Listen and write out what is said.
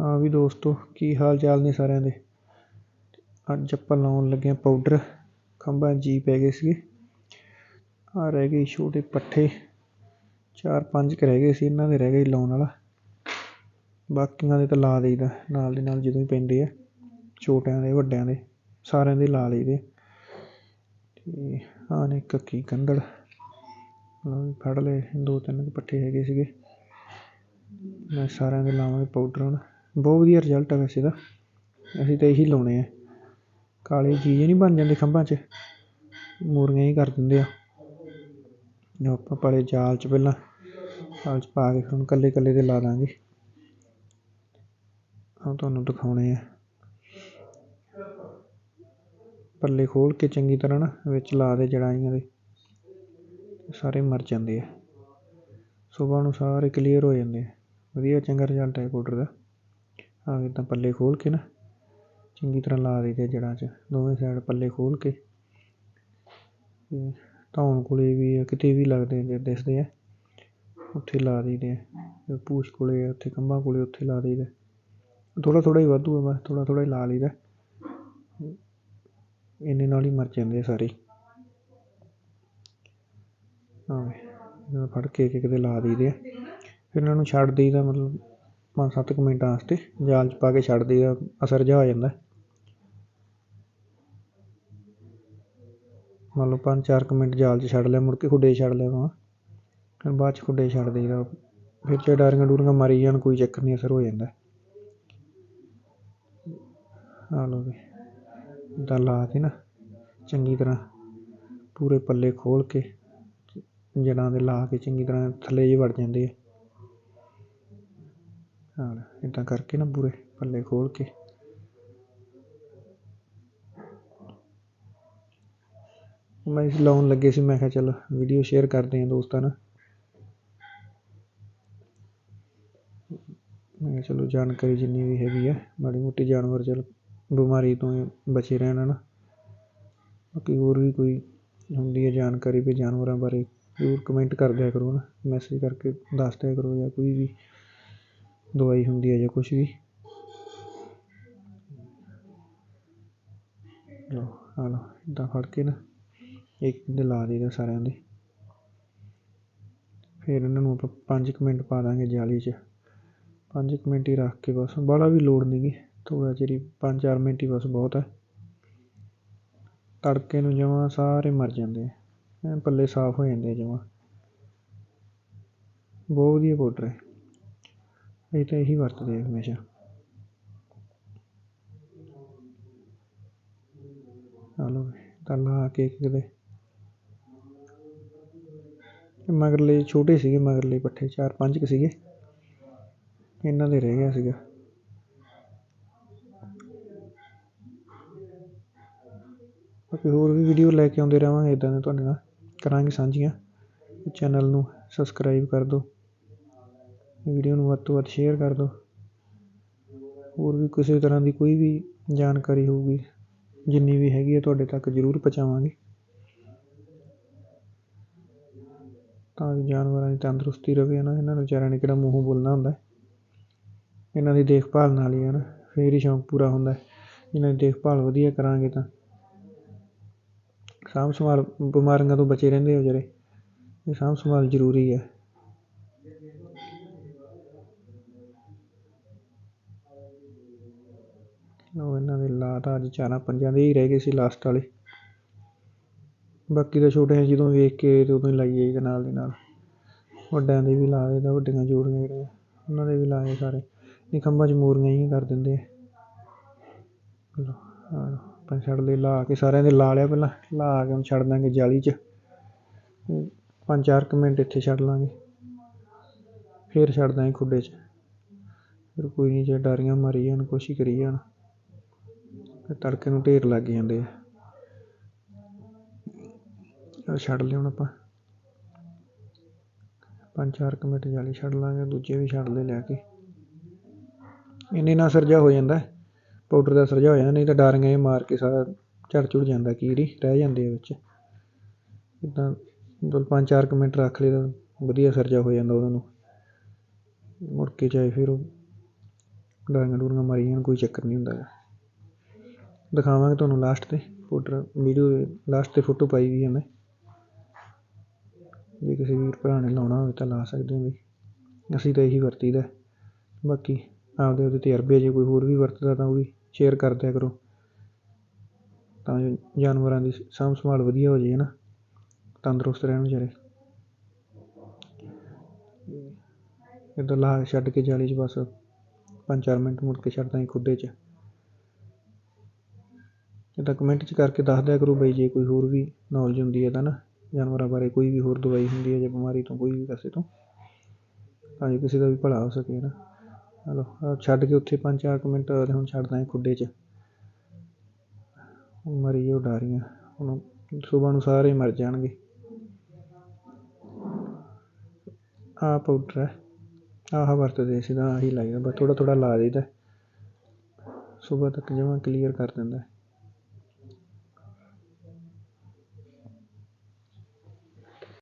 ਹਾਂ ਵੀ ਦੋਸਤੋ, ਕੀ ਹਾਲ ਚਾਲ ਨੇ ਸਾਰਿਆਂ ਦੇ? ਅੱਜ ਆਪਾਂ ਲਾਉਣ ਲੱਗੇ ਹਾਂ ਪਾਊਡਰ ਖੰਭਾਂ ਜੀ ਪੈ ਗਏ ਸੀਗੇ। ਆ ਰਹਿ ਗਏ ਛੋਟੇ ਪੱਠੇ। ਚਾਰ ਪੰਜ ਕੁ ਰਹਿ ਗਏ ਸੀ, ਇਹਨਾਂ ਦੇ ਰਹਿ ਗਏ ਲਾਉਣ ਵਾਲਾ। ਬਾਕੀਆਂ ਦੇ ਤਾਂ ਲਾ ਦਈਦਾ, ਨਾਲ ਦੇ ਨਾਲ ਜਦੋਂ ਹੀ ਪੈਂਦੇ ਆ, ਛੋਟਿਆਂ ਦੇ, ਵੱਡਿਆਂ ਦੇ, ਸਾਰਿਆਂ ਦੇ ਲਾ ਲਈਦੇ ਅਤੇ ਆ ਨੇ ਕੱਕੀ ਕੰਦੜ ਫੜ ਲਏ ਦੋ ਤਿੰਨ ਕੁ ਪੱਠੇ ਹੈਗੇ ਸੀਗੇ। ਮੈਂ ਸਾਰਿਆਂ ਦੇ ਲਾਵਾਂਗੇ ਪਾਊਡਰ ਹੁਣ। ਬਹੁਤ ਵਧੀਆ ਰਿਜ਼ਲਟ ਆ ਵੈਸੇ ਤਾਂ। ਅਸੀਂ ਤਾਂ ਇਹੀ ਲਾਉਣੇ ਆ। ਕਾਲੇ ਚੀਜ਼ ਨਹੀਂ ਬਣ ਜਾਂਦੇ ਖੰਭਾਂ 'ਚ। ਮੂਰੀਆਂ ਹੀ ਕਰ ਦਿੰਦੇ ਆ। ਜੋ ਆਪਾਂ ਪਾਲੇ ਜਾਲ 'ਚ ਪਹਿਲਾਂ। ਜਾਲ 'ਚ ਪਾ ਕੇ ਫਿਰ ਉਹਨੂੰ ਇਕੱਲੇ ਇਕੱਲੇ 'ਤੇ ਲਾ ਦਾਂਗੇ। ਉਹ ਤੁਹਾਨੂੰ ਦਿਖਾਉਣੇ ਆ। ਪੱਲੇ ਖੋਲ੍ਹ ਕੇ ਚੰਗੀ ਤਰ੍ਹਾਂ ਨਾ ਵਿੱਚ ਲਾ ਦੇ ਜੜਾਈਆਂ ਦੇ। ਸਾਰੇ ਮਰ ਜਾਂਦੇ ਆ। ਸੁਬਾਹ ਨੂੰ ਸਾਰੇ ਕਲੀਅਰ ਹੋ ਜਾਂਦੇ ਆ। ਵਧੀਆ ਚੰਗਾ ਰਿਜ਼ਲਟ ਹੈ ਪਾਊਡਰ ਦਾ। ਆਹ ਇੱਦਾਂ ਪੱਲੇ ਖੋਲ੍ਹ ਕੇ ਨਾ। ਚੰਗੀ ਤਰ੍ਹਾਂ ਲਾ ਦਈਦੇ ਜੜ੍ਹਾਂ 'ਚ, ਦੋਵੇਂ ਸਾਈਡ ਪੱਲੇ ਖੋਲ੍ਹ ਕੇ। ਧੌਣ ਕੋਲੇ ਵੀ ਆ, ਕਿਤੇ ਵੀ ਲੱਗਦੇ ਜੇ ਦਿਸਦੇ ਆ, ਉੱਥੇ ਲਾ ਦਈਦੇ ਆ। ਪੂਛ ਕੋਲੇ ਆ, ਉੱਥੇ ਕੰਮਾਂ ਕੋਲੇ ਉੱਥੇ ਲਾ ਦਈਦਾ ਥੋੜ੍ਹਾ ਥੋੜ੍ਹਾ ਹੀ ਵਾਧੂ ਆ ਬਸ ਥੋੜ੍ਹਾ ਥੋੜ੍ਹਾ ਹੀ ਲਾ ਲਈਦਾ। ਇੰਨੇ ਨਾਲ ਹੀ ਮਰ ਜਾਂਦੇ ਆ ਸਾਰੇ। ਆਵੇ ਫੜ ਕੇ ਇੱਕ ਇੱਕ ਲਾ ਦਈਦੇ ਆ। ਫਿਰ ਇਹਨਾਂ ਨੂੰ ਛੱਡ ਦਈਦਾ ਮਤਲਬ ਪੰਜ ਸੱਤ ਕੁ ਮਿੰਟਾਂ ਵਾਸਤੇ ਜਾਲ 'ਚ ਪਾ ਕੇ ਛੱਡ ਦਈਦਾ ਅਸਰ ਜਿਹਾ ਹੋ ਜਾਂਦਾ। ਮੰਨ ਲਓ ਪੰਜ ਚਾਰ ਕੁ ਮਿੰਟ ਜਾਲ 'ਚ ਛੱਡ ਲਿਆ, ਮੁੜ ਕੇ ਖੁੱਡੇ 'ਚ ਛੱਡ ਲਿਆ ਵਾ ਫਿਰ ਬਾਅਦ 'ਚ ਖੁੱਡੇ ਛੱਡ ਦਈਦਾ। ਫਿਰ ਚਾਹੇ ਡਾਰੀਆਂ ਡੂਰੀਆਂ ਮਾਰੀ ਜਾਣ, ਕੋਈ ਚੱਕਰ ਨਹੀਂ ਅਸਰ ਹੋ ਜਾਂਦਾ। ਆ ਲਓ ਵੀ ਇੱਦਾਂ ਲਾ ਕੇ ਨਾ, ਚੰਗੀ ਤਰ੍ਹਾਂ ਪੂਰੇ ਪੱਲੇ ਖੋਲ੍ਹ ਕੇ, ਜੜ੍ਹਾਂ ਦੇ ਲਾ ਕੇ ਚੰਗੀ ਤਰ੍ਹਾਂ ਥੱਲੇ ਜਿਹੇ ਵੜ ਜਾਂਦੇ ਆ। ਨਾਲ ਇੱਦਾਂ ਕਰਕੇ ਨਾ ਪੂਰੇ ਪੱਲੇ ਖੋਲ੍ਹ ਕੇ। ਮੈਂ ਲਾਉਣ ਲੱਗੇ ਸੀ, ਮੈਂ ਕਿਹਾ ਚੱਲ ਵੀਡੀਓ ਸ਼ੇਅਰ ਕਰਦੇ ਹਾਂ ਦੋਸਤਾਂ ਨਾਲ। ਮੈਂ ਕਿਹਾ ਚਲੋ ਜਾਣਕਾਰੀ ਜਿੰਨੀ ਵੀ ਹੈਗੀ ਆ, ਮਾੜੀ ਮੋਟੀ ਜਾਨਵਰ ਚੱਲ ਬਿਮਾਰੀ ਤੋਂ ਬਚੇ ਰਹਿਣ ਨਾ ਬਾਕੀ ਹੋਰ ਵੀ ਕੋਈ ਹੁੰਦੀ ਹੈ ਜਾਣਕਾਰੀ ਵੀ ਜਾਨਵਰਾਂ ਬਾਰੇ ਜ਼ਰੂਰ ਕਮੈਂਟ ਕਰ ਦਿਆ ਕਰੋ ਨਾ ਮੈਸੇਜ ਕਰਕੇ ਦੱਸ ਦਿਆ ਕਰੋ ਜਾਂ ਕੋਈ ਵੀ ਦਵਾਈ ਹੁੰਦੀ ਹੈ ਜਾਂ ਕੁਛ ਵੀ। ਲਓ, ਆ ਲਓ, ਇੱਦਾਂ ਫੜ ਕੇ ਨਾ ਇੱਕ ਦੇ ਲਾ ਦਈਦਾ ਸਾਰਿਆਂ ਦੇ। ਫਿਰ ਇਹਨਾਂ ਨੂੰ ਆਪਾਂ ਪੰਜ ਕੁ ਮਿੰਟ ਪਾ ਦਾਂਗੇ ਜਾਲੀ 'ਚ। ਪੰਜ ਕੁ ਮਿੰਟ ਹੀ ਰੱਖ ਕੇ ਬਸ, ਬਾਹਲਾ ਵੀ ਲੋੜ ਨਹੀਂ ਗੀ। ਥੋੜ੍ਹਾ ਚਿਰ ਹੀ, ਪੰਜ ਚਾਰ ਮਿੰਟ ਹੀ ਬਸ ਬਹੁਤ ਹੈ। ਤੜਕੇ ਨੂੰ ਜਮਾ ਸਾਰੇ ਮਰ ਜਾਂਦੇ ਆ। ਐਨ ਪੱਲੇ ਸਾਫ਼ ਹੋ ਜਾਂਦੇ ਆ ਬਹੁਤ ਵਧੀਆ ਪਾਊਡਰ ਹੈ। ਇਹ ਤਾਂ ਇਹੀ ਵਰਤਦੇ ਆ ਹਮੇਸ਼ਾ। ਆ ਲਓ ਤਾਂ ਕੇ ਇੱਕ ਮਗਰਲੇ ਛੋਟੇ ਸੀਗੇ ਮਗਰਲੇ ਪੱਠੇ, ਚਾਰ ਪੰਜ ਕੁ ਸੀਗੇ। ਇਹਨਾਂ ਦੇ ਰਹਿ ਗਿਆ ਸੀਗਾ। ਬਾਕੀ ਹੋਰ ਵੀ ਵੀਡੀਓ ਲੈ ਕੇ ਆਉਂਦੇ ਰਹਾਂਗੇ ਇੱਦਾਂ ਦੇ ਤੁਹਾਡੇ ਨਾਲ ਕਰਾਂਗੇ ਸਾਂਝੀਆਂ। ਚੈਨਲ ਨੂੰ ਸਬਸਕ੍ਰਾਈਬ ਕਰ ਦਿਓ। ਵੀਡੀਓ ਨੂੰ ਵੱਧ ਤੋਂ ਵੱਧ ਸ਼ੇਅਰ ਕਰ ਦਿਓ। ਹੋਰ ਵੀ ਕਿਸੇ ਤਰ੍ਹਾਂ ਦੀ ਕੋਈ ਵੀ ਜਾਣਕਾਰੀ ਹੋਊਗੀ, ਜਿੰਨੀ ਵੀ ਹੈਗੀ ਹੈ ਤੁਹਾਡੇ ਤੱਕ ਜ਼ਰੂਰ ਪਹੁੰਚਾਵਾਂਗੇ। ਤਾਂ ਕਿ ਜਾਨਵਰਾਂ ਦੀ ਤੰਦਰੁਸਤੀ ਰਹੇ ਨਾ ਇਹਨਾਂ ਨੂੰ ਵਿਚਾਰਿਆਂ ਨੇ ਕਿਹੜਾ ਮੂੰਹੋਂ ਬੋਲਣਾ ਹੁੰਦਾ। ਇਹਨਾਂ ਦੀ ਦੇਖਭਾਲ ਨਾਲ ਹੀ ਹੈ ਨਾ ਫਿਰ ਹੀ ਸ਼ੌਂਕ ਪੂਰਾ ਹੁੰਦਾ। ਇਹਨਾਂ ਦੀ ਦੇਖਭਾਲ ਵਧੀਆ ਕਰਾਂਗੇ ਤਾਂ ਸਾਂਭ ਸੰਭਾਲ ਬਿਮਾਰੀਆਂ ਤੋਂ ਬਚੇ ਰਹਿੰਦੇ ਆ ਵਿਚਾਰੇ। ਇਹ ਸਾਂਭ ਸੰਭਾਲ ਜ਼ਰੂਰੀ ਹੈ ਉਹ ਇਹਨਾਂ ਦੇ ਲਾ ਤਾਂ ਅੱਜ ਚਾਰਾਂ ਪੰਜਾਂ ਦੇ ਹੀ ਰਹਿ ਗਏ ਸੀ ਲਾਸਟ ਵਾਲੇ। ਬਾਕੀ ਤਾਂ ਛੋਟੇ ਜਦੋਂ ਵੇਖ ਕੇ ਤੇ ਉਦੋਂ ਹੀ ਲਾਈ ਜਾਈਦਾ ਨਾਲ ਦੀ ਨਾਲ। ਵੱਡਿਆਂ ਦੇ ਵੀ ਲਾ ਦਈਦਾ ਵੱਡੀਆਂ ਜੋੜੀਆਂ ਜਿਹੜੀਆਂ, ਉਹਨਾਂ ਦੇ ਵੀ ਲਾਏ ਸਾਰੇ। ਨਹੀਂ, ਖੰਭਾਂ 'ਚ ਮੋਰੀਆਂ ਹੀ ਕਰ ਦਿੰਦੇ ਆ। ਆਪਾਂ ਛੱਡ ਲਏ, ਲਾ ਕੇ ਸਾਰਿਆਂ ਦੇ ਲਾ ਲਿਆ ਪਹਿਲਾਂ। ਲਾ ਕੇ ਹੁਣ ਛੱਡ ਦਾਂਗੇ ਜਾਲੀ 'ਚ। ਪੰਜ ਚਾਰ ਕੁ ਮਿੰਟ ਇੱਥੇ ਛੱਡ ਲਾਂਗੇ। ਫਿਰ ਛੱਡ ਦਾਂਗੇ ਖੁੱਡੇ 'ਚ। ਫਿਰ ਕੋਈ ਨਹੀਂ, ਜੇ ਡਾਰੀਆਂ ਮਾਰੀ ਜਾਣ ਕੁਛ ਕਰੀ ਜਾਣ। ਫਿਰ ਤੜਕੇ ਨੂੰ ਢੇਰ ਲੱਗ ਜਾਂਦੇ ਆ। ਛੱਡ ਲਿਓ ਹੁਣ ਆਪਾਂ। ਪੰਜ ਚਾਰ ਕੁ ਮਿੰਟ ਜਾਲੀ ਛੱਡ ਲਾਂਗੇ, ਦੂਜੇ ਵੀ ਛੱਡ ਲਏ ਲੈ ਕੇ। ਇੰਨੇ ਨਾਲ ਸਰਜਾ ਹੋ ਜਾਂਦਾ ਪਾਊਡਰ ਦਾ ਸਰਜਾ ਹੋ ਜਾਂਦਾ, ਨਹੀਂ ਤਾਂ ਡਾਰੀਆਂ ਇਹ ਮਾਰ ਕੇ ਸਾਰਾ ਝੜ ਝੁੜ ਜਾਂਦਾ, ਕੀੜੀ ਰਹਿ ਜਾਂਦੇ ਆ ਵਿੱਚ। ਇੱਦਾਂ ਮਤਲਬ ਪੰਜ ਚਾਰ ਕੁ ਮਿੰਟ ਰੱਖ ਲਏ ਤਾਂ ਵਧੀਆ ਸਰਜਾ ਹੋ ਜਾਂਦਾ ਉਹਨਾਂ ਨੂੰ। ਮੁੜ ਕੇ ਚਾਹੇ ਫਿਰ ਉਹ ਡਾਰੀਆਂ ਡੂਰੀਆਂ ਮਾਰੀ ਜਾਣ, ਕੋਈ ਚੱਕਰ ਨਹੀਂ ਹੁੰਦਾ। ਗਾ ਦਿਖਾਵਾਂਗੇ ਤੁਹਾਨੂੰ ਲਾਸਟ 'ਤੇ ਫੋਟੋ ਵੀਡੀਓ ਲਾਸਟ 'ਤੇ ਫੋਟੋ ਪਾਈ ਵੀ ਹੈ ਮੈਂ। ਜੇ ਕਿਸੇ ਵੀਰ ਭਰਾ ਨੇ ਲਾਉਣਾ ਹੋਵੇ ਤਾਂ ਲਾ ਸਕਦੇ ਹੋ ਵੀ ਅਸੀਂ ਤਾਂ ਇਹੀ ਵਰਤੀਦਾ। ਬਾਕੀ ਆਪਦੇ ਆਪਦੇ ਤਜਰਬੇ ਜੇ ਕੋਈ ਹੋਰ ਵੀ ਵਰਤਦਾ ਤਾਂ ਉਹ ਵੀ ਸ਼ੇਅਰ ਕਰ ਦਿਆ ਕਰੋ। ਤਾਂ ਜੋ ਜਾਨਵਰਾਂ ਦੀ ਸਾਂਭ ਸੰਭਾਲ ਵਧੀਆ ਹੋ ਜਾਏ ਨਾ ਤੰਦਰੁਸਤ ਰਹਿਣ ਵਿਚਾਰੇ। ਇੱਦਾਂ ਲਾ ਛੱਡ ਕੇ ਜਾਲੀ 'ਚ ਬਸ ਪੰਜ ਚਾਰ ਮਿੰਟ ਮੁੜ ਕੇ ਛੱਡਦਾ ਸੀ ਖੁੱਡੇ 'ਚ। ਤਾਂ ਕਮੈਂਟ 'ਚ ਕਰਕੇ ਦੱਸ ਦਿਆ ਕਰੋ ਬਾਈ ਜੇ ਕੋਈ ਹੋਰ ਵੀ ਨੌਲੇਜ ਹੁੰਦੀ ਹੈ ਤਾਂ ਨਾ, ਜਾਨਵਰਾਂ ਬਾਰੇ ਕੋਈ ਵੀ ਹੋਰ ਦਵਾਈ ਹੁੰਦੀ ਹੈ ਜਾਂ ਬਿਮਾਰੀ ਤੋਂ ਕੋਈ ਵੀ ਕਿਸੇ ਤੋਂ, ਤਾਂ ਜੋ ਕਿਸੇ ਦਾ ਵੀ ਭਲਾ ਹੋ ਸਕੇ ਨਾ। ਚਲੋ, ਆਹ ਛੱਡ ਕੇ ਉੱਥੇ ਪੰਜ ਚਾਰ ਕੁ ਮਿੰਟ ਤੇ ਹੁਣ ਛੱਡਦਾ ਸੀ ਖੁੱਡੇ 'ਚ। ਹੁਣ ਮਰੀ ਉਹ ਡਾਰੀਆਂ, ਹੁਣ ਸੁਬਾਹ ਨੂੰ ਸਾਰੇ ਮਰ ਜਾਣਗੇ। ਆਹ ਪਾਊਡਰ ਹੈ, ਆਹ ਵਰਤਦੇ ਸੀ ਤਾਂ ਆਹੀ ਲਾਈਦਾ ਬਸ ਥੋੜ੍ਹਾ ਥੋੜ੍ਹਾ ਲਾ ਦੇਈਦਾ। ਸੁਬਾਹ ਤੱਕ ਜਮਾਂ ਕਲੀਅਰ ਕਰ ਦਿੰਦਾ।